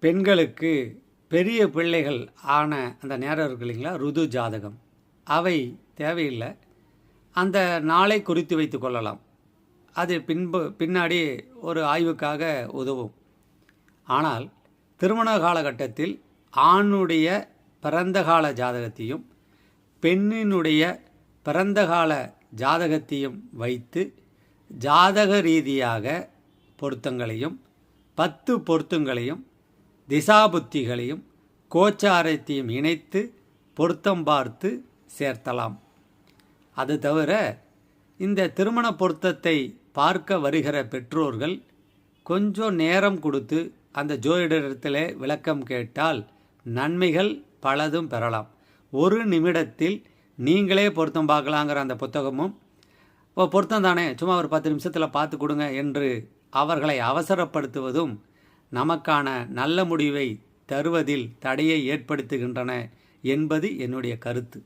பெண்களுக்கு பெரிய பிள்ளைகள் ஆன அந்த நேரம் இருக்கு இல்லைங்களா? ருது ஜாதகம். அவை தேவையில்லை. அந்த நாளை குறித்து வைத்து கொள்ளலாம். அது பின்பு பின்னாடி ஒரு ஆய்வுக்காக உதவும். ஆனால் திருமண காலகட்டத்தில் ஆணுடைய பிறந்த கால ஜாதகத்தையும் பெண்ணினுடைய பிறந்த கால ஜாதகத்தையும் வைத்து ஜாதக ரீதியாக பொருத்தங்களையும் பத்து பொருத்தங்களையும் திசாபுத்திகளையும் கோச்சாரத்தையும் இணைத்து பொருத்தம் பார்த்து சேர்த்தலாம். அது தவிர இந்த திருமண பொருத்தத்தை பார்க்க வருகிற பெற்றோர்கள் கொஞ்சம் நேரம் கொடுத்து அந்த ஜோதிடத்தில் விளக்கம் கேட்டால் நன்மைகள் பலதும் பெறலாம். ஒரு நிமிடத்தில் நீங்களே பொருத்தம் பார்க்கலாங்கிற அந்த புத்தகமும் பொருத்தம் தானே சும்மா ஒரு பத்து நிமிஷத்தில் பார்த்து கொடுங்க என்று அவர்களை அவசரப்படுத்துவதும் நமக்கான நல்ல முடிவை தருவதில் தடையை ஏற்படுத்துகின்றன என்பது என்னுடைய கருத்து.